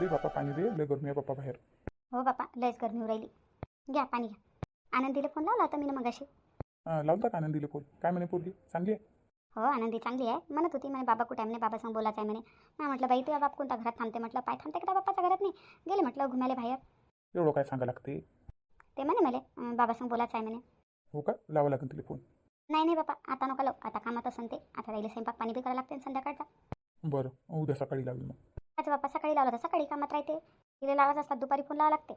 दे बापा पाणी दे लय गरमी आहे बापा बाहेर. हो बापा लयच गरमी राहिली घ्या पाणी घ्या. आनंदीला फोन लावला होता मी मगाशी. अं, लावता का आनंदीले फोन काय म्हणे पोरगी? चांगली आहे? हो आनंदी चांगली आहे. म्हणत होती म्हणे बाबा कुठे आहे? म्हणे बाबासंग बोलायचं आहे म्हणे. नाही म्हटलं बाई तुझ्या बाप कोणता घरात थांबते? म्हटलं पाय थांबते का बाप्पाच्या घरात नाही? गेले म्हटलं घुमाले बाहेर. एवढं काय सांगा लागते? ते म्हणे मला अं, बाबासंग बोलायचं आहे म्हणे. हो का? लावा लागेल तिला फोन नाही नाही बापा आता नका लावू. आता कामात असन ते. आता राहिले स्वयंपाक पाणी बी करावं लागते ना संध्याकाळचा. बरं उद्या सकाळी लावेल मग. अच्छा बाप्पा सकाळी लावलं तर सकाळी कामात राहते. तिला लावायचं असतात दुपारी फोन लावा लागते.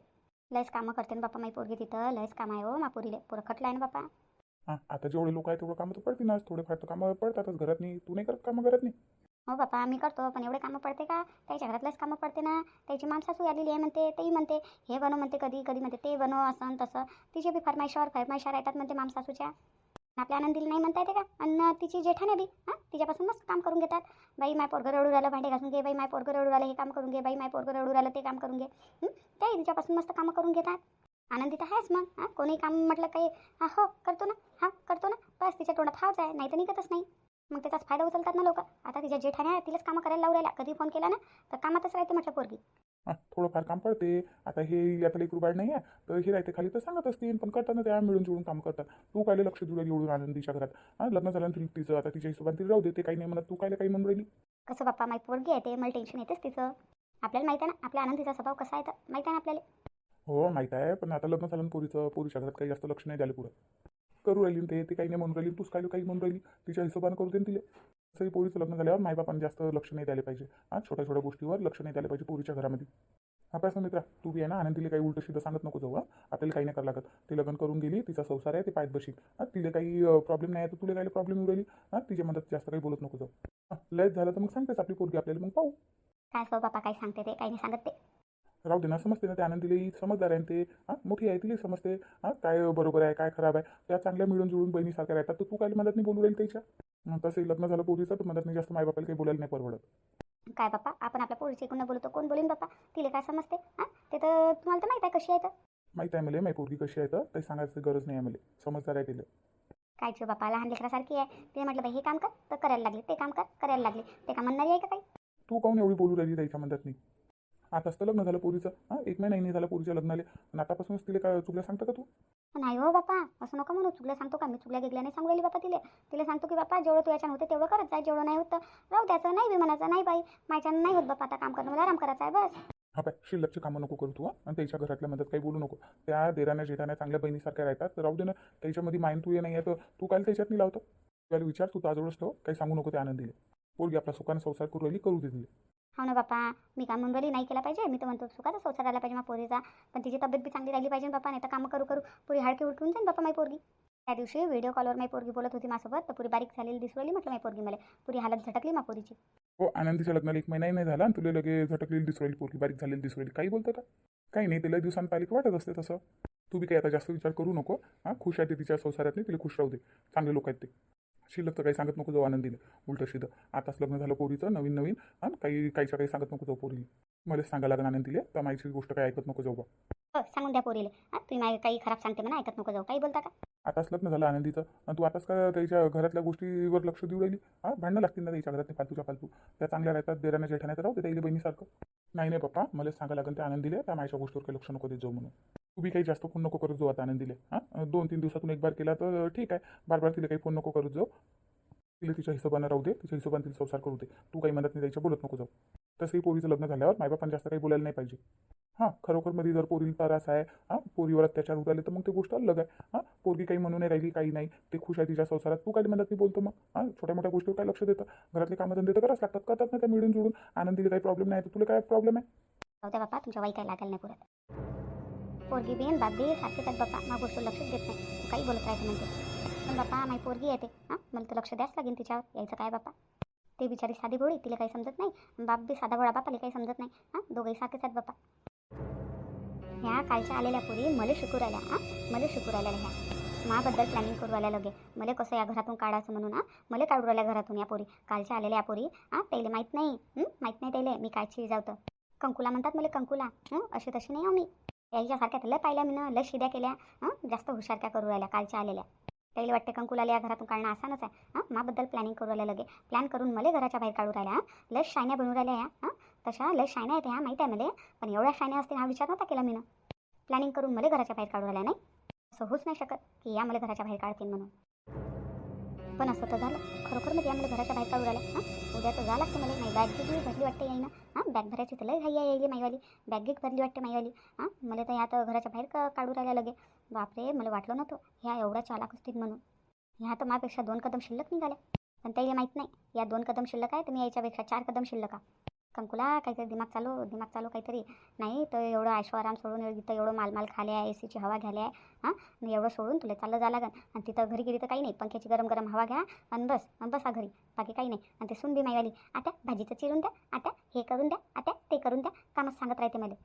लयच कामं करते ना बाप्पा माई पोरगी तिथं. लयच काम आहे हो मा पोरीले पुरं खटलं आहे ना बाप्पा. हां आता जेवढे लोक आहेत तेवढं कामं तर पडतील ना. थोडेफार तर कामं पडतातच घरात नाही तू नाही करत कामं घरात नाही हो बाप्पा आम्ही करतो पण एवढे कामं पडते का? त्याच्या घरातलंच कामं पडते ना. त्याची माणसासू आलेली आहे म्हणते तेही म्हणते हे बनव म्हणते कधी कधी म्हणते ते बनव असं तसं. तिचे बी फरमाईशावर फरमाईशा येतात म्हणते मामसासूच्या आपल्या आनंदीला नाही म्हणता येते का? आणि तिची जेठाने बी हां? तिच्यापासून मस्त काम करून घेतात. बाई माय पोरगं रडू राहिलं भांडे घासून घे. बाई माय पोरगं रडू राहिलं हे काम करून घे. बाई माय पोरगं रडू राहिलं ते काम करून घे. ते तिच्यापासून मस्त कामं करून घेतात. आनंदी तर आहेच मग हां? कोणी काम म्हटलं काही हा हो करतो ना हा करतो ना. बस तिच्या तोंडात हाच आहे नाही तर निघतच नाही. मग त्याचाच फायदा उचलतात ना लोक. आता तिच्या जेठाने आहे तिलाच कामं करायला लावू राहिल्या. कधी फोन केला ना तर कामातच राहते म्हटलं पोरगी. हां थोडंफार काम पडते. आता हे आता लेकरू बाळ नाही आहे तर हे राहते खाली तर सांगत असतील पण करताना त्या मिळून जुळून काम करतात. तू कायले लक्ष राहिली एवढून आनंदीच्या घरात हां लग्न झाल्यानंतर तिचं आता तिच्या हिशोबाने ती राहू दे. ते काही नाही म्हणत. तू कायले काही म्हणून राहिली? कसं बाप्पा? माई पोरगी आहे ते. मला टेन्शन येतेच तिचं. आपल्याला माहिती आहे ना? आपल्या आनंदीचा स्वभाव कसा आहे तर माहिती आहे ना आपल्याला? हो माहीत आहे. पण आता लग्न झालं ना पोरीचं पोरीच्या घरात काही जास्त लक्ष नाही द्यायला पुढं करू राहिली ना ते. ते काही नाही म्हणून राहिली. तूच काय काही म्हणून राहिली? तिच्या हिशोबाने करू दे ना तिला. तसंही पोरीचं लग्न झाल्यावर मायबापाने जास्त लक्ष नाही द्यायला पाहिजे. हां छोट्या छोट्या गोष्टीवर लक्ष नाही द्यायला पाहिजे पोरीच्या घरामध्ये. हा पैसा मित्रा तू बी आहे ना आनंदीला काही उलट सिद्धं सांगत नको जाऊ हां. आपल्याला काही नाही करावं लागत. ते लग्न करून गेली तिचा संसार आहे ते पायत बशील हां तिला काही प्रॉब्लेम नाही आहे तर तुला काही प्रॉब्लेम येऊ राहिली. हां तिच्या मदत जास्त काही बोलत नको जाऊ. लयच झालं तर मग सांगतेच आपली पोरगी आपल्याला मग पाहू. काय सो बाप्पा काय सांगते ते? काही नाही सांगत ते. राहू दे ना समजते ना ते आनंदीलाही समजदार आहे ते हां मोठी आहे तिला समजते. हां काय बरोबर आहे काय खराब आहे. त्या चांगल्या मिळून जुळून बहिणीसारख्या राहतात. तर तू काय मदत नाही बोलू राहील त्याच्या. अं, तसंही लग्न झालं पोरीचं तर मदत नाही जास्त मायबापाला काही बोलायला नाही परवडत. काय बाप्पा आपण आपल्या पोरीची कोण बोलतो कोण बोलीन बाप्पा तिला काय समजते? हां? ते तर तुम्हाला तर माहीत आहे कशी आहे तर. माहीत आहे मला माही पोरगी कशी आहे तर काही सांगायची गरज नाही आहे मला. समजदार आहे तिला. काय छो बाप्पा लहान लेकरासारखी आहे. तिने म्हटलं बाई हे काम कर तर करायला लागले. ते काम कर करायला लागले. ते का म्हणणारी आहे का काही तू काहून एवढी बोलू राहिली त्याच्या मदत नाही आताच तर लग्न झालं पोरीचं. हां एक महिना नाही झाला पोरीच्या लग्नाला. आणि आतापासूनच तिला काय चुकल्या सांगता का तू? नाही हो बाप्पा असं नका म्हणू. चुकल्या सांगतो का मी? चुकल्या गेगल्या नाही सांगू राहिली बापा तिला. तिला सांगतो की बापा जेवढं तू याच्यानं होते तेवढं करत जाय जेवढं नाही होत राहू द्यायचं नाही बी म्हणायचं. नाही बाई माझ्यानं नाही होत बापा आता काम करणं. मला आराम करायचा आहे बस. हा पाय शिल्लकची कामं नको करू तू आणि त्याच्या घरातल्या मदत काही बोलू नको. त्या देराण्या जेठाण्या चांगल्या बहिणीसारख्या राहतात. तर राहू दे ना त्याच्यामध्ये माईन तू ये नाही आहे तर तू काय त्याच्यात नाही लावतो त्याला विचार तू ताजवळच ठेव. काही सांगू नको त्या आनंदीला. पोरगी आपला सुखाने संसार करू राहिली करू दे तिला. हो ना बापा मी काम मुंबई नाही केला पाहिजे. मी तर म्हणतो सुखाचा संसार आला पाहिजे मग पोरीचा. पण तिची तब्येत बी चांगली राहिली पाहिजे ना बापा नाही तर कामं करू करू. पुरी हाडकी उठून जाईन बापा माई पोरगी. त्या दिवशी व्हिडिओ कॉलवर माई पोरगी बोलत होती माझ्यासोबत. तर पुरी बारीक झालेली दिसू राहिली म्हटलं माई पोरगी मला. पुरी हालत झटकली मा पोरीची. हो आनंदीच्या लग्नाला एक महिनाही नाही झाला आणि तुला लगे झटकलेली दिसू राहिली पोरगी बारीक झालेली दिसू राहिली. काही बोलतं का काही नाही तिला दिवसांनी पालिक वाटत असते तसं. तू बी काही आता जास्त विचार करू नको हां. खुश आहे ते तिच्या संसारात नाही तिला खुश राहू दे. चांगले लोक आहेत ते. शिल्लक तर काही सांगत नको जाऊ आनंदीला उलटं शिदं आताच लग्न झालं पोरीचं नवीन नवीन हां काही काहीच्या काही सांगत नको जाऊ पोरीला मला सांगा लागेल आनंदीला त्या माहिती गोष्ट काही ऐकत नको जाऊ बा. हो सांगून द्या पोरीला. हां तुम्ही माझी काही खराब सांगते म्हणा ऐकत नको जाऊ. काही बोलता का? आताच लग्न झालं आनंदीचं आणि तू आताच का त्याच्या घरातल्या गोष्टीवर लक्ष देऊ राहिली? हां भांडणं लागतील ना त्याच्या घरात फालतूच्या फालतू. त्या चांगल्या राहतात देराण्या जेठाण्या तर राहू दे त्याला बहिणीसारखं. नाही नाही पप्पा मला सांगा लागेल ते आनंद दिले. त्या माझ्या गोष्टीवर काही लक्ष नको देत जाऊ म्हणून. तू बी काही जास्त फोन नको करत जाऊ आता आनंदीले हां? दोन तीन दिवसातून एक बार केला तर ठीक आहे. बार बार तिला काही फोन नको करत जाऊ. तिला तिच्या हिशोबानं राहू दे. तिच्या हिशोबाने तिला संसार करू दे. तू काही म्हणत नाही त्याच्या बोलत नको जाऊ. तसंही पोरीचं लग्न झाल्यावर मायबापान जास्त काही बोलायला नाही पाहिजे. हां खरोखरमध्ये जर पोरीला त्रास आहे हां पोरीवर अत्याचार होत आले तर मग ते गोष्ट अलग आहे. हां पोरगी काही म्हणून नाही राहिली काही नाही ते खुश आहे तिच्या संसारात तू काय मदत मी बोलतो मग? हां छोट्या मोठ्या गोष्टीवर काय लक्ष देतं? घरातले कामधंदे तर करावंच लागतात करतात ना त्या मिळून जुळून. आनंदीला काही प्रॉब्लेम नाही तर तुला काय प्रॉब्लेम आहे? जाऊ द्या बाप्पा तुमच्या वाई काही लागेल नाही पुरत. पोरगी बेन बाबी सारखेच आहेत बाप्पा मग गोष्ट लक्षच देत नाही. काही बोलत राहायचं म्हणते पण बाप्पा माझी पोरगी येते हां मला तर लक्ष द्याच लागेल तिच्यावर. यायचं काय बाप्पा? ते बिचारी साधी गोळी तिला काही समजत नाही. बाप बी साधा गोळा बापाला काही समजत नाही. हां दोघंही सारखेच आहेत बाप्पा ह्या कालच्या आलेल्या पोरी मला शिकू राहिल्या हां? मला शिकू राहिल्या ह्या. माबद्दल प्लॅनिंग करू आल्या लगे. मला कसं या घरातून काढायचं म्हणून हां? मला काढू राहिल्या घरातून या पोरी. कालच्या आलेल्या या पोरी हां? त्याला माहीत नाही. माहीत नाही त्याला. मी कायची जावतं कंकुला म्हणतात मला कंकुला. अशी तशी नाही हो मी. याच्यासारख्या लय पाहिल्या मी ना. लय शिद्या केल्या. जास्त जास्त हुशारक्या करू राहिल्या कालच्या आलेल्या. त्याला वाटते कंकुलाला या घरातून काढणं आसानच आहे. हां? माबद्दल प्लॅनिंग करू राहिल्या लगे. प्लॅन करून मला घराच्या बाहेर काढू राहिल्या हां? लय शायन्या राहिल्या ह्या हां? तशा लस शायना आहेत ह्या माहीत आहे मला. पण एवढ्या शायना असते हा विचार नव्हता केला मी प्लॅनिंग करून मला घराच्या बाहेर काढू राहिल्या नाही? असं होऊच नाही शकत की या मला घराच्या बाहेर काढतील म्हणून. पण असं तर झालं. खरोखर मग या मला घराच्या बाहेर काढू राहिल्या हां? उद्या तर जा लागते मला. नाही बॅग गिग भरली वाटते येईना हां? बॅग भरायची तर लय घाई यायली माईवाली. बॅग गिग भरली वाटते माईवाली. हां? मला तर या तर घराच्या बाहेर का राहिल्या लगे. बापरे मला वाटलं नव्हतं. ह्या एवढ्या चालाक असतील म्हणून. ह्या तर माझ्यापेक्षा दोन कदम शिल्लक निघाल्या. पण त्याला माहीत नाही या दोन कदम शिल्लक आहे तर मी याच्यापेक्षा चार कदम शिल्लक आहे. कंकुला काहीतरी दिमाग चालू दिमाग चालू काहीतरी. नाही तर एवढं ऐशो आराम सोडून तिथं एवढं मालमाल खाले आहे ए सीची हवा घ्याले आहे हां एवढं सोडून तुला चाललं जा लागन. आणि तिथं घरी गेली तर काही नाही पंख्याची गरम गरम हवा घ्या आणि बस आणि बसा घरी. बाकी काही नाही. आणि ते सुन बी माईवाली आता भाजीचं चिरून द्या आता हे करून द्या आता ते करून द्या कामच सांगत राहते मला.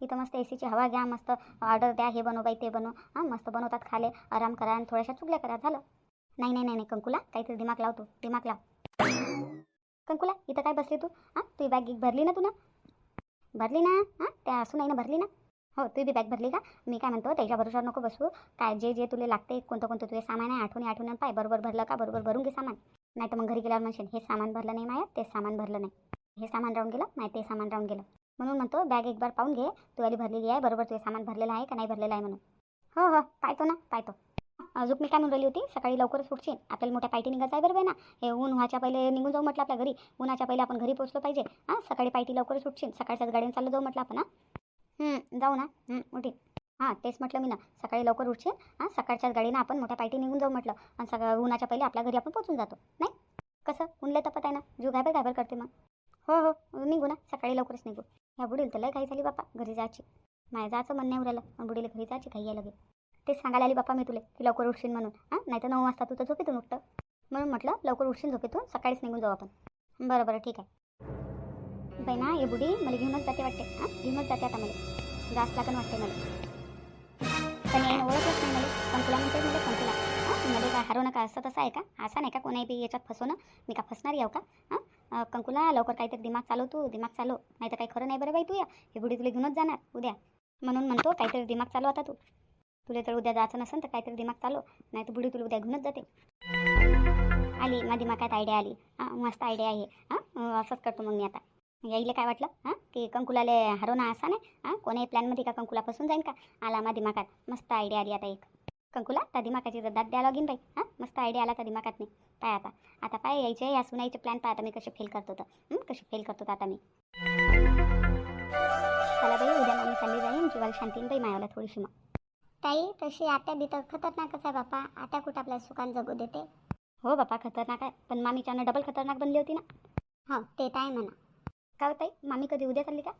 इथं मस्त ए सीची हवा घ्या मस्त ऑर्डर द्या हे बनव बाई ते बनव. हां मस्त बनवतात खाले आराम करा आणि थोड्याशा चुगल्या करा झालं? नाही नाही नाही नाही कंकुला काहीतरी दिमाग लाव तू दिमाग लाव. कंकुला इथं काय बसली तू? हां तुझी बॅग गिग भरली ना तू ना भरली ना? हां त्या असू नाही ना भरली ना? हो तू बी बॅग भरली का? मी काय म्हणतो त्याच्या भरोशावर नको बसू. काय जे जे तुला लागते कोणतं कोणतं तुझे सामान आहे आठवणी आठवणी पाय बरोबर भरलं का? बरोबर भरून घे सामान. नाही तर मग घरी गेल्यावर म्हणशील हे सामान भरलं नाही माया ते सामान भरलं नाही. हे सामान राहून गेलं नाही ते सामान राहून गेलं. म्हणून म्हणतो बॅग एक बार पाहून घे. तू आली भरलेली आहे. बरोबर तुझे सामान भरलेलं आहे का नाही भरलेलं आहे म्हणून. हो हो. पाहतो ना. पाहतो. अजून मी काय म्हणून राहिली होती? सकाळी लवकरच उठशील. आपल्याला मोठ्या पायटी निघत आहे बरोबर ना. हे ऊन व्हायच्या पहिले निघून जाऊ म्हटलं आपल्या घरी. उन्हाच्या पहिले आपण घरी पोहोचलो पाहिजे. हां सकाळी पायटी लवकरच उठशील. सकाळच्याच गाडीने चाललं जाऊ म्हटलं आपण हां जाऊ ना. उठी हां तेच म्हटलं मी ना. सकाळी लवकर उठशील. हां सकाळच्याच गाडीनं आपण मोठ्या पायटी निघून जाऊ म्हटलं. आणि सगळं उन्हाच्या पहिले आपल्या घरी आपण पोहोचून जातो. नाही? कसं? उनले तपत आहे ना. जीव घाबर घाबर करते मग. हो हो. निघू ना. सकाळी लवकरच निघू. ह्या बुडील तर लय काही झाली बापा घरी जायची. माझ्या जायचं म्हणणे नाही पण बुडीला घरी जायची काही यायला लगे तेच सांगायला आली बाप्पा मी तुले की लवकर उठशील म्हणून. हां? नाही तर नऊ वाजता तू तर झोपेतून उठतं. म्हणून म्हटलं लवकर उठशील झोपेतून सकाळीच निघून जाऊ आपण. बरं बरं ठीक आहे. बाई ना हे बुडी मला घेऊनच जाते वाटते. हां? घेऊनच जाते आता मला. जास्त लागण वाटते मला. पण याने ओळखच नाही मला. कंकुला म्हणते म्हणजे कंकुला हां? मध्ये काय हरवणं का असं तसं आहे का? असं नाही का कोणाही बी याच्यात फसवणं? मी का फसणार याव का? हां? कंकुला लवकर काहीतरी दिमाग चालव तू दिमाग चालव. नाही तर काही खरं नाही बरं बाई तू या हे बुडी तुला घेऊनच जाणार उद्या. म्हणून म्हणतो काहीतरी दिमाग चालव आता तू. तुला तर उद्या जायचं नसेल तर काहीतरी दिमाग चालव. नाही तर बुडी तुला उद्या घेऊनच जाते. आली माझी दिमागात आयडिया आली. हां मस्त आयडिया आहे. हां असंच करतो मग मी आता. यायला काय वाटलं? हां की कंकुलाले हरवणं असा नाही? हां कोणाही प्लॅनमध्ये का कंकुला फसून जाईन का? आला माझ्या दिमागात. मस्त आयडिया आली आता एक. कंकुला त्या दिमागाची दाद द्यायला लागेन बाई. हां? मस्त आयडिया आला त्या दिमागात नाही पाय आता. आता पाय यायचे या सुनाईचे प्लॅन पाय आता मी कसे फेल करतो तर. हं? कसे फेल करतो तर आता मी. चला बाई उद्या मग मी चालली जाईन जीवाला शांतीन बाई मायाला थोडीशी मग. ताई तशी आत्या बी तर खतरनाकच आहे बापा. आत्या कुठं आपल्याला सुखान जगू देते? हो बापा खतरनाक आहे. पण मामीच्यानं डबल खतरनाक बनली होती ना. हो ते तर आहे म्हणा. का हो ताई? मामी कधी उद्या चालली का?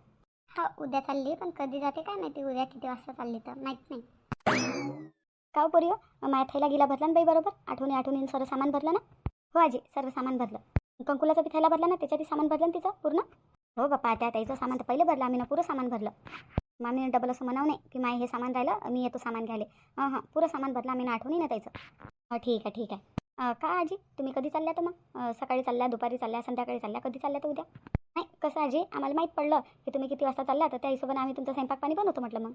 हो उद्या चालली पण कधी जाते काय माहिती? उद्या किती वाजता चालली तर? माहीत नाही. का हो पोरी माया थैला गिला भरला ना बाई बरोबर? आठवणी आठवणी सर्व सामान भरलं ना? हो आजी सर्व सामान भरलं. कंकुलाचा बी थैला भरला ना त्याच्यातही सामान भरलं ना तिचं पूर्ण? हो बापा त्या ताईचं सामान तर पहिलं भरलं आम्ही ना पुरं सामान भरलं. मामीने डबल असं म्हणावं नाही की माय हे सामान राहिलं मी येतो सामान घ्यायला हां हां पुरं सामान भरलं आम्ही ना आठवणी ना त्याचं ठीक आहे ठीक आहे. का आजी? तुम्ही कधी चालल्या तर मग? सकाळी चालल्या दुपारी चालल्या संध्याकाळी चालल्या कधी चालल्या तर उद्या? नाही कसं आजी? आम्हाला माहीत पडलं की तुम्ही किती वाजता चालला तर त्या हिशोबाने आम्ही तुमचा स्वयंपाक पाणी बनवतो म्हटलं मग.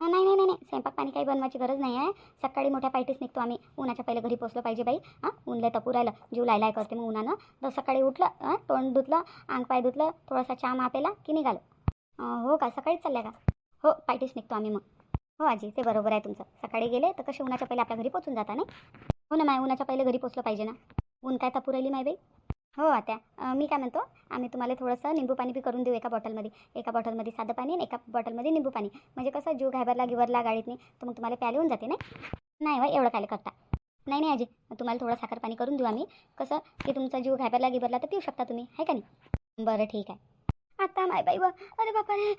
नाही नाही नाही नाही. स्वयंपाक पाणी काही बनवायची गरज नाही आहे. सकाळी मोठ्या पायटीच निघतो आम्ही. उन्हाच्या पहिले घरी पोचलो पाहिजे बाई. हां ऊनला तपू राहिलं जीव लायलाय करते मग उन्हानं. तर सकाळी उठलं हां तोंड धुतलं अंग पाय धुतलं थोडासा चहा मापेला की निघालो. हो का? सकाळीच चालल्या का? हो पायटीच निघतो आम्ही मग. हो आजी ते बरोबर आहे तुमचं. सकाळी गेले तर कसे उन्हाच्या पहिले आपल्या घरी पोचून जाता नाही? हो ना माय उन्हाच्या पहिले घरी पोचलं पाहिजे ना? ऊन काय तपू राहिली माय बाई. हो आता मी काय म्हणतो आम्ही तुम्हाला थोडंसं निंबू पाणी बी करून देऊ एका बॉटलमध्ये. एका बॉटलमध्ये साधं पाणी आणि एका बॉटलमध्ये निंबू पाणी. म्हणजे कसं जीव घाबरला गिवरला गाडीत नाही तर मग तुम्हाला प्याले होऊन जाते नाही? नाही एवढं काय करता. नाही नाही आजी तुम्हाला थोडं साखर पाणी करून देऊ आम्ही. कसं की तुमचा जीव घाबरला गिबरला तर पिऊ शकता तुम्ही आहे का नाही? बरं ठीक आहे. आता माय बाई व अरे बापा रे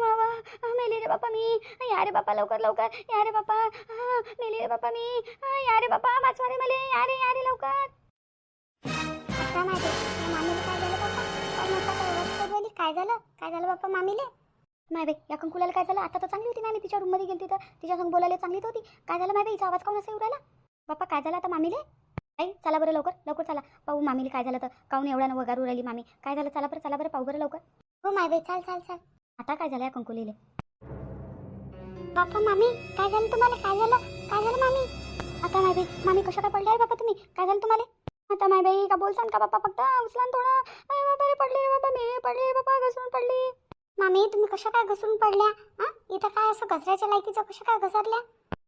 मावा मेली रे बापा मी या रे बापा लवकर लवकर या रे बापा अं, मेली रे बापा मी या रे बापा वाचवा रे मले या रे या रे लवकर. आता माहिती मामीला काय झालं बाप्पा असा काय राहिली? काय झालं? काय झालं बाप्पा मामीले? माय बाई या कंकुलाला काय झालं? आता तर चांगली होती ना मी तिच्या रूममध्ये गेली तर तिच्या संग बोलायला चांगली होती. काय झालं माय बाईचा आवाज काऊन असा राहिला? बाप्पा काय झालं आता मामीले? आई चला बरं लवकर. लवकर चला. पाहू मामीले काय झालं तर. काऊन एवढ्यानं वगारू राहिली मामी? काय झालं? चला बरं चला बरं पाहू बरं लवकर. हो माय बाई चाल चाल चाल. आता काय झालं या कंकुलीले? बाप्पा मामी काय झालं तुम्हाला? काय झालं? काय झालं मामी? आता माय बाई मामी कशा काय पडल्या आहे बाबा तुम्ही? काय झालं तुम्हाला? आता माय बाई का बोलसान का बाप्पा? फक्त उचला थोडं अरे बाबा रे पडले रे बाबा मी पडले पडली रे बाबा घसरून पडली. मामी तुम्ही कशा काय घसरून पडल्या? हा? इथं काय असं घसऱ्याच्या लायकीचं कशा काय घसरल्या?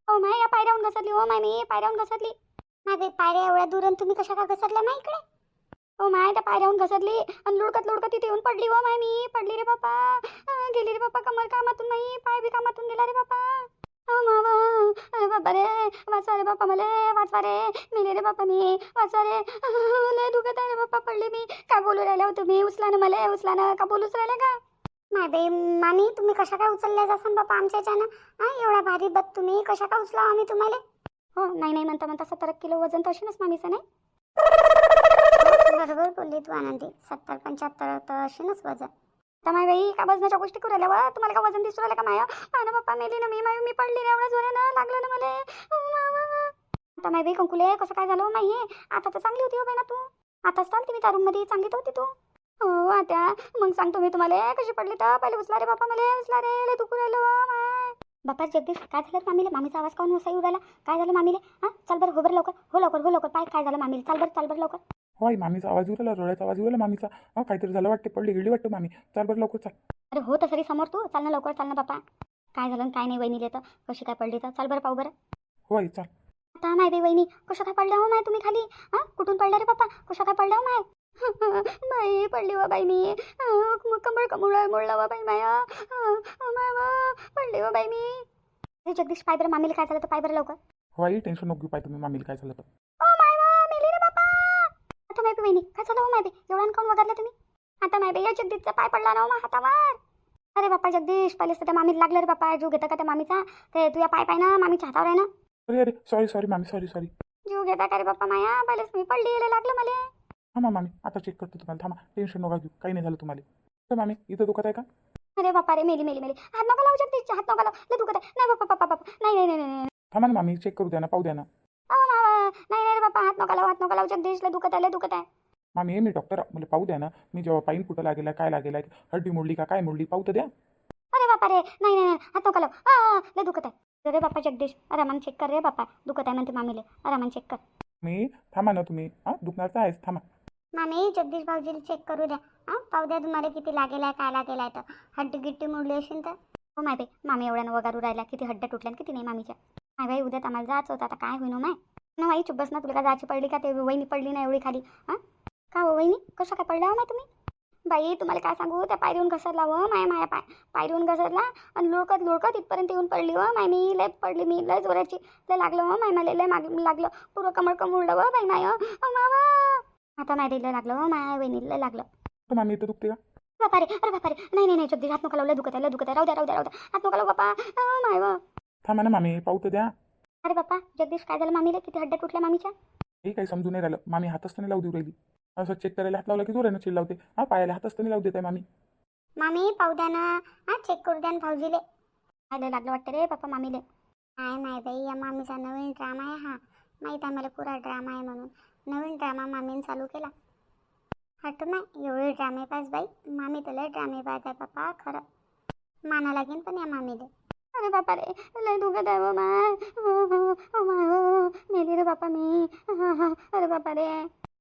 ओ माय या पायऱ्याहून घसरली ओ माय मी पायऱ्याहून घसरली. माय बाई पायऱ्या एवढ्या दुरून तुम्ही कशा काय घसरल्या माय इकडे? ओ माय त्या पायऱ्याहून घसरली आणि लुडकत लुडकत तिथे येऊन पडली ओ माय मी पडली रे बाप्पा. गेली रे बापा कमर कामातून नाही पाय बी कामातून गेला रे बाप्पा. ओ मावा अरे बापा रे वाचवा रे बाप्पा मले वाचवा रे मेले रे बाप्पा मी वाचवा रे लय दुखत आहे रे बाप्पा पडले मी काय बोलू राहिल्या तुम्ही उचला ना मला उचला ना का बोलूच राहिले का नाही बाई मामी तुम्ही कशा काय उचलल्या जासान बाप्पा आमच्या याच्यानं हा एवढा भारी बत तुम्ही कशा काय उचला आम्ही तुम्हाला हो नाही नाही म्हणता म्हणता सत्तर किलो वजन तर असेलच मामीचं नाही बरोबर बोलली तू आनंदी सत्तर पंच्याहत्तर तर असेनच वजन तर माय बाई का वजनाच्या गोष्टी करू राहिल्या वा तुम्हाला का वजन दिसू राहिलं का माया? पाना पप्पा मेली ना मी माय मी पडली ना एवढ्या जोरानं लागलं ना मला. आता माय बाई कंकुले कसं काय झालं हो आता तर चांगली होती हो बाई ना तू. आताच चालते मी त्या रूममध्ये चांगली तर होती तू. हो आता. मग सांगतो मी तुम्हाला कशी पडली तर? पहिले उचला रे बापा मला उचला रे लय दुखू राहिलं हो माय. बापा जगदीश काय झालं मामीले? मामीचा आवाज काऊन असा येऊ राहिला काय झालं मामीले? हां चल बरं हो बरं लवकर. हो लवकर हो लवकर पाय काय झालं मामीले? चाल बरं चाल बरं लवकर. होय मामीचा आवाज राहिला रडायचा आवाज राहिला मामीचा. हा काहीतरी झालं वाटते पडली गिळली वाटतं मामी. चाल बरं लवकर चाल. अरे हो तर सरी समोर तू. चाल ना लवकर चाल ना बापा. काय झालं आणि काय नाही वहिनीले तर. कशी काय पडली तर. चाल बरं पाहू बरं. होय चाल. आता माय बाई वहिनी कशा काय पडल्या हो माय तुम्ही खाली? हा कुठून पडल्या रे बापा? कशा काय पडल्या हो माय? बाई पडली हो बाई मी. अं, कमळ कमळ मोडला वा बाई माया. अं, माय वा, पडली हो बाई मी. अरे जगदीश पाय बरं मामीला काय झालं तर पाय बरं लवकर. होय टेन्शन नको घेऊ पाय तुम्ही मामीला काय झालं तर ओ माय वा मेली रे बापा माय बाई वहिनी? काय झालं हो बाई एवढा काऊन वगरला तुम्ही? आता बाई या जगदीशचा पाय पडला ना हो मा हातावर. अरे बापा जगदीश पहिलेच तर त्या मामीला लागलं रे बापा जीव घेता का त्या मामीचा? ते तुझ्या पाय पाय ना मामीच्या हातावर आहे ना. अरे अरे सॉरी सॉरी मामी सॉरी सॉरी जीव घेता का रे बापा माया? पहिलेच मी पडली यायला लागलं मला. थांबा मामी आता चेक करतो तुम्हाला. थांबा टेन्शन नका घेऊ. काही नाही झालं तुम्हाला. तर मामी इथं दुखत आहे का? अरे बापा रे मेली मेली मेली. हात नका लावू जगदीश हात नका लावू. लय दुखत आहे. नाही बापा बापा बापा. नाही नाही नाही नाही नाही. थांबा ना मामी चेक करू द्या ना पाहू द्या ना. नाही नाही रे बापा हात नका लावू हात नका लावू जगदीश लय दुखत आहे लय दुखत आहे. मामी मी डॉक्टर मला पाहू द्या ना मी जेव्हा पाईन कुठं लागेल काय लागेल हड्डी मोडली का काय मोडली पाहू तर द्या. अरे बापा रे नाही नाही नाही हात नका लावू. आ, लय दुखत आहे. रे बापा जगदीश आरामान चेक कर रे बापा. दुखत आहे म्हणते मामीले आरामान चेक कर. मी थांबा ना तुम्ही. हां दुखणार तर आहेच थांबा. मामी जगदीश भाऊजीला चेक करू द्या. हा पाहू द्या तुम्हाला किती लागेल आहे काय लागेल आहे तर. हड्डी गिट्टी मोडली असेल तर. हो माय बाई मामी एवढ्यानं वगारू राहिला किती हड्ड्या तुटल्या आणि किती नाही मामीच्या. माय बाई उद्यात आम्हाला जायचं होतं आता काय होईन हो माय? ना बाई चुप बस ना तुला का जायची पडली का? ते वहिनी पडली ना एवढी खाली. हां? का हो वहिनी? कसं काय पडल्या हो माय तुम्ही बाई तुम्हाला काय सांगू? त्या पायरीहून घसरला हो माय माया पाय. पायरीहून घसरला आणि लुळकत लुळकत इथपर्यंत येऊन पडली हो माय मी लय पडली मी लय जोराची लय लागलं हो माय मला लय माग लागलं. पुरं कमळ कमळलं हो बाई माय हो. मावा आता माय लय लागलं हो माय वहिनी लय लागलं. तर मामी इथं दुखते का? बापा रे अरे बापा रे नाही नाही नाही जगदीश हात नका लावू, लय दुखत आहे दुखत आहे राहू द्या राहू द्या राहू द्या. हात नका लावू बापा माय व थांबा ना मामी पाहू तर द्या. अरे बापा जगदीश काय झालं मामीला? किती हड्ड्या तुटल्या मामीच्या? हे काही समजून नाही राहिलं. मामी हातच नाही लावू देऊ राहिली. असं चेक करायला हात लावला की जोरानं चिल लावते. हां पायाला हातच नाही लावू देत आहे मामी. मामी पाहू द्या ना. हा चेक करू द्या ना भाऊजीले. काय लय लागलं वाटतं रे बापा मामीले. काय नाही बाई या मामीचा नवीन ड्रामा आहे हा. माहीत आहे मला पुरा ड्रामा आहे म्हणून. नवीन ड्रामा मामीने चालू केला. हट नाही एवढे ड्रामे पास बाई. मामी तर लय ड्रामे पाहत आहे पप्पा खरं. माना लागेल पण या मामीले. अरे बापा रे लय दुखत आहे माय हो, हो, हो, माय मेली रे बापा मी. अरे बापा रे.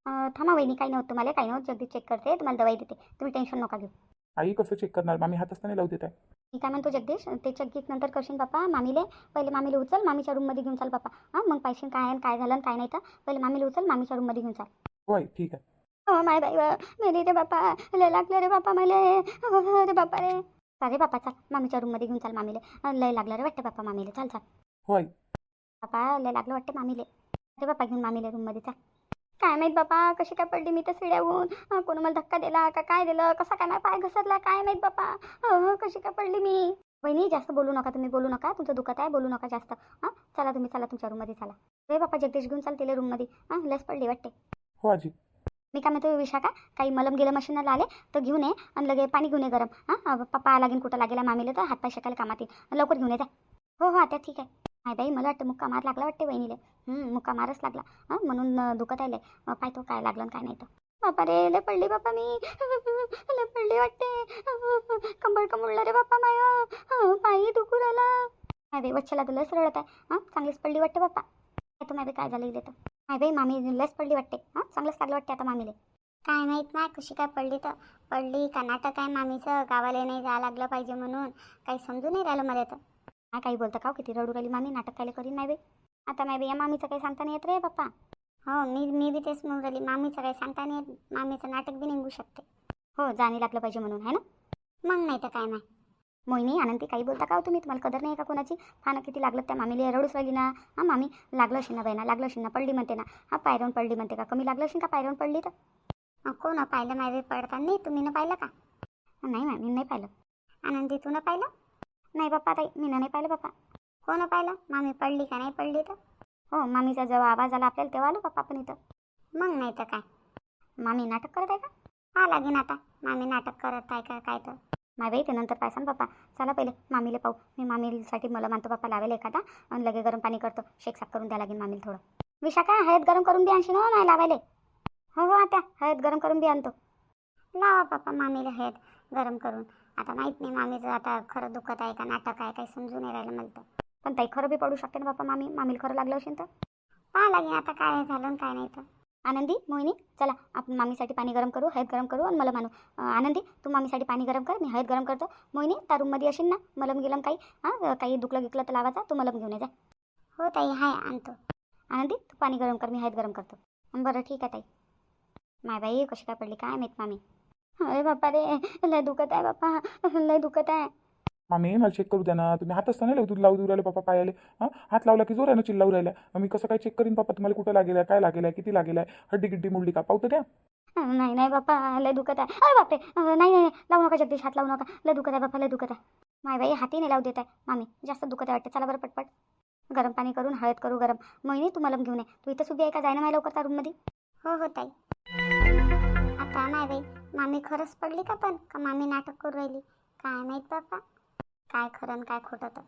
थांबा वहिनी काही नव्हतं तुम्हाला काही नव्हतं. जगदीश चेक करते. तुम्हाला दवाई देते. तुम्ही टेन्शन नका घेऊ. आई कसं चेक करणार? मामी तर नाही लावू देत आहे. मी काय म्हणतो जगदीश ते चेक नंतर करशील बापा. मामीले पहिले मामीले उचल. मामीच्या रूममध्ये घेऊन चाल बापा. हां मग पाहिजे काय आहे काय झालं काय नाही तर पहिले मामीले उचल मामीच्या रूममध्ये घेऊन चाल. होय ठीक आहे. हो माय बाई मेली रे बापा. लय लागलं रे बापा मला. अरे बापा रे. अरे बापा चाल मामीच्या रूममध्ये घेऊन चाल मामीले. लय लागलं रे वाटतं बापा मामीले. चाल चाल. होय. बापा लय लागलं वाटतं मामीले. अरे बापा घेऊन मामीले रूममध्ये चाल. काय माहीत बापा कशी काय पडली मी तर सिड्याहून? कोणी मला धक्का दिला का काय दिलं कसा काय माझा पाय घसरला काय माहीत बापा? कशी काय पडली मी? वहिनी जास्त बोलू नका तुम्ही बोलू नका. तुमचं दुखत आहे बोलू नका जास्त. हां चला तुम्ही चला तुमच्या रूममध्ये चला. रे बापा जगदीश घेऊन चाल तिला रूममध्ये हां लस पडली वाटते. हो आजी. मी काय म्हणतो विशाखा काही मलम गेलं मशीनला आले तर घेऊन ये आणि लगे पाणी घेऊन ये गरम. हां? पप्पा लागेल कुठं लागेल मामीला तर हातपाय शेकायला कामात येईल लवकर घेऊन ये हो हो आता ठीक आहे. नाही बाई मला वाटतं मुक्का मार लागला वाटते बहिणीले मुक्का मारच लागला. हां? म्हणून दुखत आले. पाय तो काय लागलं काय नाही तर बापा रे लय पडली बापा मी. लय पडली वाटते. कंबळ कंबळला रे बापा माय. पायी दुखू राहिला. नाही बाई वच्छला तर लस रडत आहे. हां? चांगलीच पडली वाटते बापा. काय तर काय झालं इले तर. नाही बाई मामी लस पडली वाटते. हां चांगलंच लागलं वाटते आता मामीले. काय माहीत नाही कशी काय पडली तर पडली. का नाटक आहे मामीचं गावाला नाही जायला लागलं पाहिजे म्हणून. काही समजून नाही राहिलं मला तर. काय काही बोलतं का हो, किती रडू राहिली मामी नाटक काय करीन नाही बाई. आता नाही बाई या मामीचं काही सांगता नाही येत रे पप्पा हो मी मी बी तेच म्हणून राहिली. मामीचं काही सांगता नाही येत. मामीचं नाटक बी निघू शकते. हो जाणे लागलं पाहिजे म्हणून है ना? मग नाही तर काय नाही मोहिनी आनंदी काही बोलता का हो तुम्ही? तुम्हाला कदर नाही का कोणाची? फानं किती लागलं त्या मामीला रडूच राहिली ना. हा मामी लागलं असेल ना बहिणा लागलं असेल ना पडली म्हणते ना. हा पायरवून पडली म्हणते का? कमी लागलं असेल का पायरवून पडली तर? अं, कोण हो? पाहिलं मायबी पडता नाही? तुम्ही न पाहिलं का? नाही मॅम मी नाही पाहिलं. आनंदी तू न पाहिलं? नाही बाप्पा ताई मी नाही पाहिलं बाप्पा. ना हो पाहिलं? मामी पडली का नाही पडली तर? हो मामीचा जेव्हा आवाज आला आपल्याला तेव्हा आलो बाप्पा पण इथं. मग नाही तर काय? मामी नाटक करत आहे का? हा लागेन आता. मामी नाटक करत आहे का काय तर? नाही बाई ते नंतर पाय सांग बाप्पा चला पहिले मामीले पाहू. मी मामीसाठी मला मानतो बाप्पा लावेल एखादा. आणि लगे गरम पाणी करतो. शेक साफ करून द्या लागेल मामीला थोडं. विशाखा हळद गरम करून बी आणशील हो नाही लावायला? हो हो आता हळद गरम करून बी आणतो. लावा पप्पा मामीला हळद गरम करून. आता माहीत नाही मामीचं आता खरं दुखत आहे का नाटक आहे काही समजून नाही राहिलं मला तर. पण ताई खरं बी पडू शकते ना बाप्पा मामी? मामीला खरं लागलं असेल तर? पाहा लागेल आता काय झालं काय नाही तर. आनंदी मोहिनी चला आपण मामीसाठी पाणी गरम करू हळद गरम करू आणि मला मानू. आनंदी तू मामीसाठी पाणी गरम कर मी हळद गरम करतो. मोहिनी त्या रूममध्ये असेल ना? मलम गिलम काही? हां काही दुखलं गिकलं तर लावायचा तू मलम घेऊन ये जा. हो ताई हाय आणतो. आनंदी तू पाणी गरम कर मी हळद गरम करतो. बरं ठीक आहे ताई. माय बाई कशी काय पडली? काय माहीत मामी? अरे बाप्पा रे लय दुखत आहे बाप्पा लय दुखत आहे. मामी मला चेक करू द्या ना. तुम्ही हातच तर नाही लावू लावू देऊ राहिले पप्पा पायाले. हां? हात लावला की जोरानं चिल्लावू राहिल्या मग मी कसं काय चेक करीन पप्पा तुम्हाला कुठं लागेल काय लागेल किती लागेल आहे? हड्डी गिड्डी मुडली का? पाहू तर द्या नाही नाही बाप्पा लय दुखत आहे. अरे बापरे नाही नाही नाही, लावू नका जगदीश हात लावू नका. लय दुखत आहे बाप्पा लय दुखत आहे. माय बाई हाती नाही लावू देत आहे. मामी जास्त दुखत आहे वाटते. चला बरं पटपट. गरम पाणी करून हळद करू गरम. मोहिनी तू मलम घेऊन ये. तू इथंच उभी आहे का? जाय ना माझ्या लवकर त्या रूममध्ये हो हो ताई. आता नाही बाई मामी खरंच पडली का पण? का मामी नाटक करू राहिली? काय माहीत बाप्पा काय खरं आणि काय खोटं तर